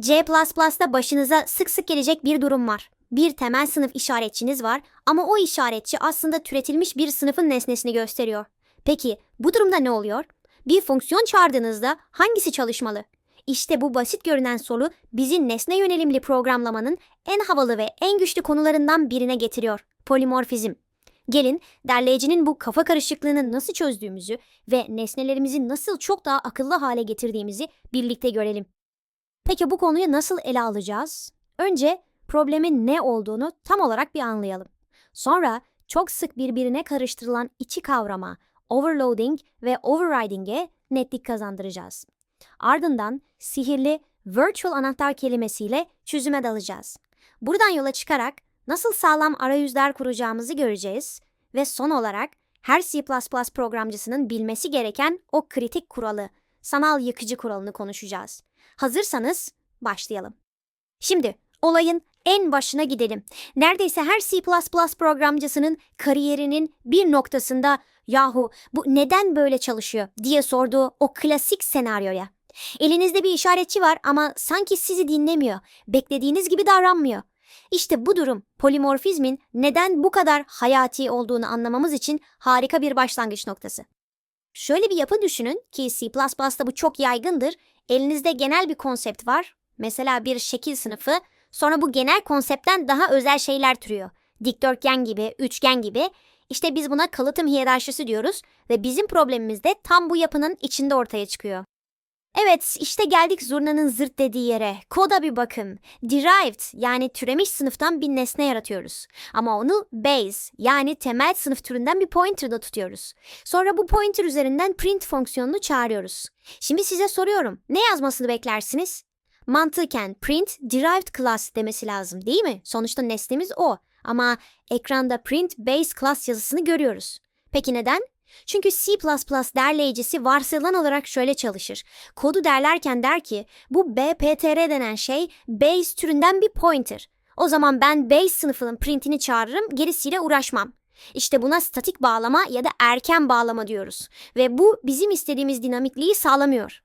C++'da başınıza sık sık gelecek bir durum var. Bir temel sınıf işaretçiniz var ama o işaretçi aslında türetilmiş bir sınıfın nesnesini gösteriyor. Peki bu durumda ne oluyor? Bir fonksiyon çağırdığınızda hangisi çalışmalı? İşte bu basit görünen soru bizi nesne yönelimli programlamanın en havalı ve en güçlü konularından birine getiriyor. Polimorfizm. Gelin derleyicinin bu kafa karışıklığını nasıl çözdüğümüzü ve nesnelerimizi nasıl çok daha akıllı hale getirdiğimizi birlikte görelim. Peki bu konuyu nasıl ele alacağız? Önce problemin ne olduğunu tam olarak bir anlayalım. Sonra çok sık birbirine karıştırılan iki kavrama, overloading ve overriding'e netlik kazandıracağız. Ardından sihirli virtual anahtar kelimesiyle çözüme dalacağız. Buradan yola çıkarak nasıl sağlam arayüzler kuracağımızı göreceğiz ve son olarak her C++ programcısının bilmesi gereken o kritik kuralı, sanal yıkıcı kuralını konuşacağız. Hazırsanız başlayalım. Şimdi olayın en başına gidelim. Neredeyse her C++ programcısının kariyerinin bir noktasında yahu bu neden böyle çalışıyor diye sorduğu o klasik senaryoya. Elinizde bir işaretçi var ama sanki sizi dinlemiyor, beklediğiniz gibi davranmıyor. İşte bu durum polimorfizmin neden bu kadar hayati olduğunu anlamamız için harika bir başlangıç noktası. Şöyle bir yapı düşünün ki C++'da bu çok yaygındır. Elinizde genel bir konsept var. Mesela bir şekil sınıfı. Sonra bu genel konseptten daha özel şeyler türüyor. Dikdörtgen gibi, üçgen gibi. İşte biz buna kalıtım hiyerarşisi diyoruz ve bizim problemimiz de tam bu yapının içinde ortaya çıkıyor. Evet, işte geldik zurnanın zırt dediği yere. Koda bir bakın. Derived yani türemiş sınıftan bir nesne yaratıyoruz. Ama onu base yani temel sınıf türünden bir pointer'da tutuyoruz. Sonra bu pointer üzerinden print fonksiyonunu çağırıyoruz. Şimdi size soruyorum. Ne yazmasını beklersiniz? Mantıken print derived class demesi lazım değil mi? Sonuçta nesnemiz o. Ama ekranda print base class yazısını görüyoruz. Peki neden? Çünkü C++ derleyicisi varsayılan olarak şöyle çalışır. Kodu derlerken der ki bu BPTR denen şey base türünden bir pointer. O zaman ben base sınıfının printini çağırırım gerisiyle uğraşmam. İşte buna statik bağlama ya da erken bağlama diyoruz. Ve bu bizim istediğimiz dinamikliği sağlamıyor.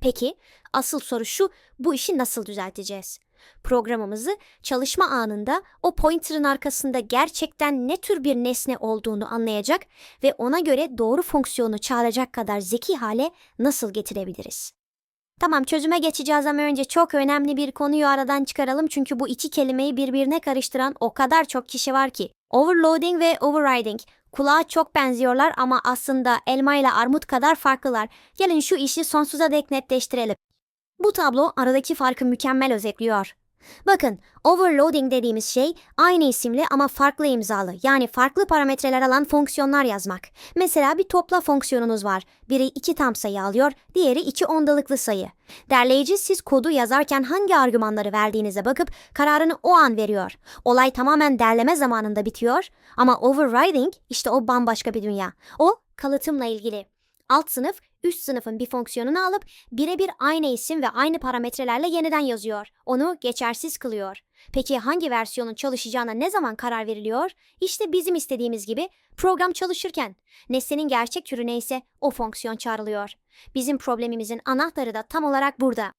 Peki asıl soru şu bu işi nasıl düzelteceğiz? Programımızı çalışma anında o pointer'ın arkasında gerçekten ne tür bir nesne olduğunu anlayacak ve ona göre doğru fonksiyonu çağıracak kadar zeki hale nasıl getirebiliriz? Tamam çözüme geçeceğiz ama önce çok önemli bir konuyu aradan çıkaralım çünkü bu iki kelimeyi birbirine karıştıran o kadar çok kişi var ki. Overloading ve overriding. Kulağa çok benziyorlar ama aslında elma ile armut kadar farklılar. Gelin şu işi sonsuza dek netleştirelim. Bu tablo aradaki farkı mükemmel özetliyor. Bakın, overloading dediğimiz şey aynı isimli ama farklı imzalı yani farklı parametreler alan fonksiyonlar yazmak. Mesela bir topla fonksiyonunuz var. Biri iki tam sayı alıyor, diğeri iki ondalıklı sayı. Derleyici siz kodu yazarken hangi argümanları verdiğinize bakıp kararını o an veriyor. Olay tamamen derleme zamanında bitiyor ama overriding işte o bambaşka bir dünya. O kalıtımla ilgili. Alt sınıf üst sınıfın bir fonksiyonunu alıp birebir aynı isim ve aynı parametrelerle yeniden yazıyor. Onu geçersiz kılıyor. Peki hangi versiyonun çalışacağına ne zaman karar veriliyor? İşte bizim istediğimiz gibi program çalışırken. Nesnenin gerçek türü neyse o fonksiyon çağrılıyor. Bizim problemimizin anahtarı da tam olarak burada.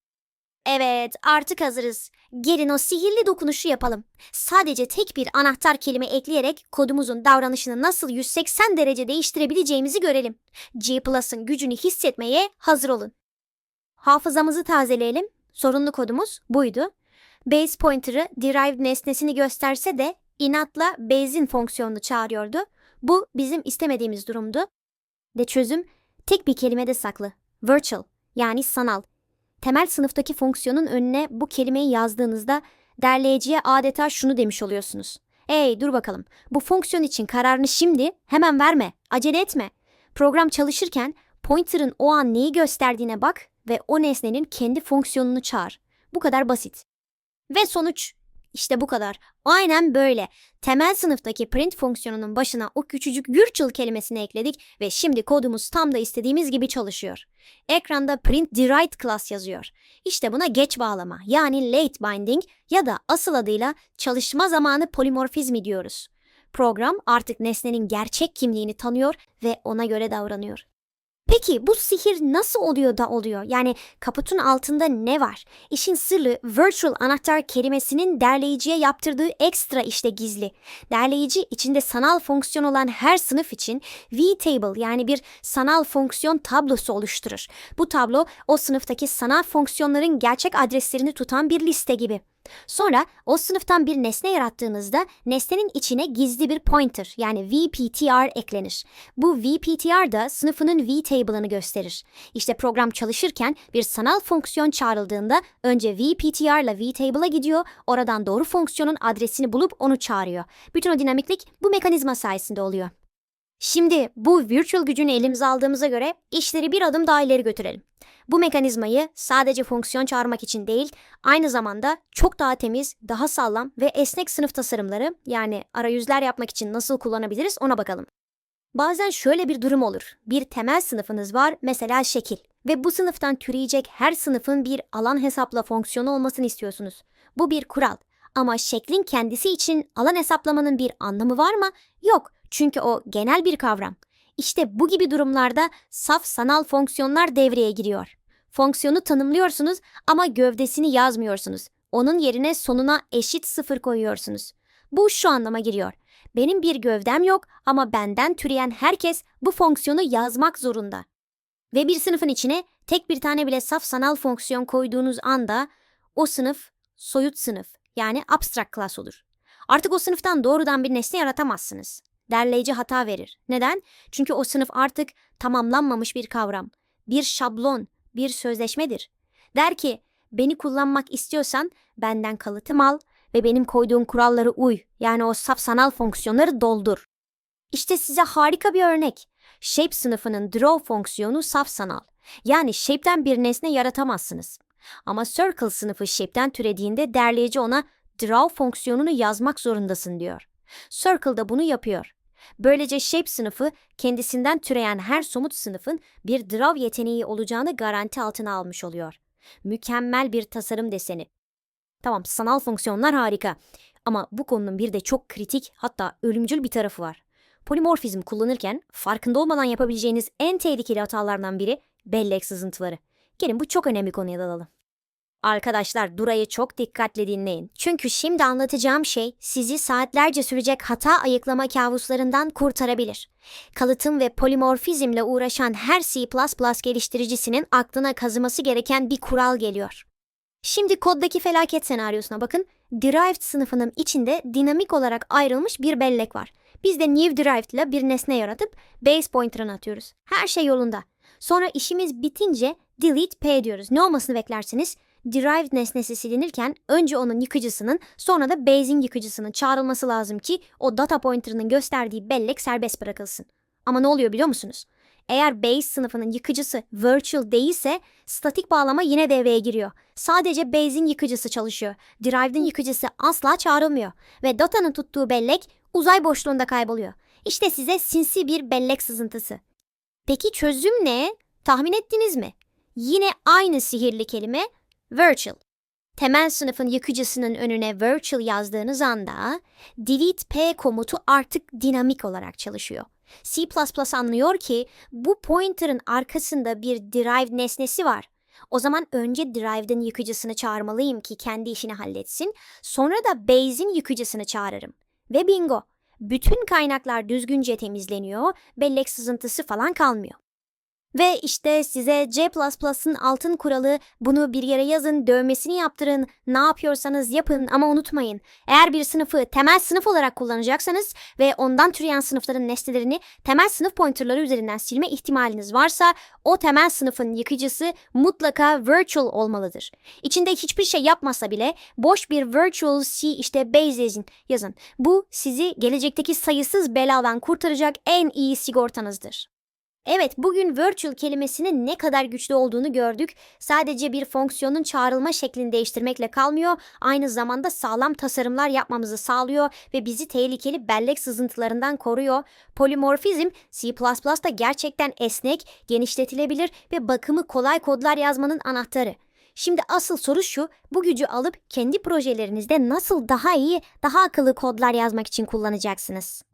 Evet, artık hazırız. Gelin o sihirli dokunuşu yapalım. Sadece tek bir anahtar kelime ekleyerek kodumuzun davranışını nasıl 180 derece değiştirebileceğimizi görelim. G+'ın gücünü hissetmeye hazır olun. Hafızamızı tazeleyelim. Sorunlu kodumuz buydu. Base pointer'ı derived nesnesini gösterse de inatla base'in fonksiyonunu çağırıyordu. Bu bizim istemediğimiz durumdu. Ve çözüm tek bir kelimede saklı. Virtual yani sanal temel sınıftaki fonksiyonun önüne bu kelimeyi yazdığınızda derleyiciye adeta şunu demiş oluyorsunuz. Hey dur bakalım bu fonksiyon için kararını şimdi hemen verme, acele etme. Program çalışırken pointer'ın o an neyi gösterdiğine bak ve o nesnenin kendi fonksiyonunu çağır. Bu kadar basit. Ve sonuç işte bu kadar. Aynen böyle. Temel sınıftaki print fonksiyonunun başına o küçücük virtual kelimesini ekledik ve şimdi kodumuz tam da istediğimiz gibi çalışıyor. Ekranda print derived class yazıyor. İşte buna geç bağlama yani late binding ya da asıl adıyla çalışma zamanı polimorfizmi diyoruz. Program artık nesnenin gerçek kimliğini tanıyor ve ona göre davranıyor. Peki bu sihir nasıl oluyor da oluyor? Yani kaputun altında ne var? İşin sırrı virtual anahtar kelimesinin derleyiciye yaptırdığı ekstra işte gizli. Derleyici içinde sanal fonksiyon olan her sınıf için vtable yani bir sanal fonksiyon tablosu oluşturur. Bu tablo o sınıftaki sanal fonksiyonların gerçek adreslerini tutan bir liste gibi. Sonra o sınıftan bir nesne yarattığınızda nesnenin içine gizli bir pointer yani VPTR eklenir. Bu VPTR da sınıfının vtable'ını gösterir. İşte program çalışırken bir sanal fonksiyon çağrıldığında önce VPTR ile vtable'a gidiyor, oradan doğru fonksiyonun adresini bulup onu çağırıyor. Bütün o dinamiklik bu mekanizma sayesinde oluyor. Şimdi bu virtual gücünü elimize aldığımıza göre işleri bir adım daha ileri götürelim. Bu mekanizmayı sadece fonksiyon çağırmak için değil, aynı zamanda çok daha temiz, daha sağlam ve esnek sınıf tasarımları yani arayüzler yapmak için nasıl kullanabiliriz ona bakalım. Bazen şöyle bir durum olur. Bir temel sınıfınız var, mesela şekil. Ve bu sınıftan türeyecek her sınıfın bir alan hesapla fonksiyonu olmasını istiyorsunuz. Bu bir kural. Ama şeklin kendisi için alan hesaplamanın bir anlamı var mı? Yok. Çünkü o genel bir kavram. İşte bu gibi durumlarda saf sanal fonksiyonlar devreye giriyor. Fonksiyonu tanımlıyorsunuz ama gövdesini yazmıyorsunuz. Onun yerine sonuna eşit sıfır koyuyorsunuz. Bu şu anlama giriyor. Benim bir gövdem yok ama benden türeyen herkes bu fonksiyonu yazmak zorunda. Ve bir sınıfın içine tek bir tane bile saf sanal fonksiyon koyduğunuz anda o sınıf soyut sınıf yani abstract class olur. Artık o sınıftan doğrudan bir nesne yaratamazsınız. Derleyici hata verir. Neden? Çünkü o sınıf artık tamamlanmamış bir kavram. Bir şablon, bir sözleşmedir. Der ki, beni kullanmak istiyorsan benden kalıtım al ve benim koyduğum kuralları uy. Yani o saf sanal fonksiyonları doldur. İşte size harika bir örnek. Shape sınıfının draw fonksiyonu saf sanal. Yani shape'den bir nesne yaratamazsınız. Ama circle sınıfı shape'den türediğinde derleyici ona draw fonksiyonunu yazmak zorundasın diyor. Circle da bunu yapıyor. Böylece shape sınıfı kendisinden türeyen her somut sınıfın bir draw yeteneği olacağını garanti altına almış oluyor. Mükemmel bir tasarım deseni. Tamam sanal fonksiyonlar harika ama bu konunun bir de çok kritik hatta ölümcül bir tarafı var. Polimorfizm kullanırken farkında olmadan yapabileceğiniz en tehlikeli hatalardan biri bellek sızıntıları. Gelin bu çok önemli konuya dalalım. Arkadaşlar durayı çok dikkatle dinleyin. Çünkü şimdi anlatacağım şey sizi saatlerce sürecek hata ayıklama kabuslarından kurtarabilir. Kalıtım ve polimorfizmle uğraşan her C++ geliştiricisinin aklına kazıması gereken bir kural geliyor. Şimdi koddaki felaket senaryosuna bakın. Derived sınıfının içinde dinamik olarak ayrılmış bir bellek var. Biz de new derived ile bir nesne yaratıp base pointer'ını atıyoruz. Her şey yolunda. Sonra işimiz bitince delete p diyoruz. Ne olmasını beklersiniz? Derived nesnesi silinirken önce onun yıkıcısının sonra da base'in yıkıcısının çağrılması lazım ki o data pointer'ının gösterdiği bellek serbest bırakılsın. Ama ne oluyor biliyor musunuz? Eğer base sınıfının yıkıcısı virtual değilse statik bağlama yine devreye giriyor. Sadece base'in yıkıcısı çalışıyor. Derived'in yıkıcısı asla çağrılmıyor ve datanın tuttuğu bellek uzay boşluğunda kayboluyor. İşte size sinsi bir bellek sızıntısı. Peki çözüm ne? Tahmin ettiniz mi? Yine aynı sihirli kelime virtual. Temel sınıfın yıkıcısının önüne virtual yazdığınız anda delete p komutu artık dinamik olarak çalışıyor. C++ anlıyor ki bu pointer'ın arkasında bir derived nesnesi var. O zaman önce derived'in yıkıcısını çağırmalıyım ki kendi işini halletsin. Sonra da base'in yıkıcısını çağırırım. Ve bingo. Bütün kaynaklar düzgünce temizleniyor, bellek sızıntısı falan kalmıyor. Ve işte size C++'ın altın kuralı bunu bir yere yazın, dövmesini yaptırın, ne yapıyorsanız yapın ama unutmayın. Eğer bir sınıfı temel sınıf olarak kullanacaksanız ve ondan türeyen sınıfların nesnelerini temel sınıf pointerları üzerinden silme ihtimaliniz varsa o temel sınıfın yıkıcısı mutlaka virtual olmalıdır. İçinde hiçbir şey yapmasa bile boş bir virtual C işte base yazın. yazın. Bu sizi gelecekteki sayısız beladan kurtaracak en iyi sigortanızdır. Evet, bugün virtual kelimesinin ne kadar güçlü olduğunu gördük. Sadece bir fonksiyonun çağrılma şeklini değiştirmekle kalmıyor, aynı zamanda sağlam tasarımlar yapmamızı sağlıyor ve bizi tehlikeli bellek sızıntılarından koruyor. Polimorfizm C++'da gerçekten esnek, genişletilebilir ve bakımı kolay kodlar yazmanın anahtarı. Şimdi asıl soru şu, bu gücü alıp kendi projelerinizde nasıl daha iyi, daha akıllı kodlar yazmak için kullanacaksınız?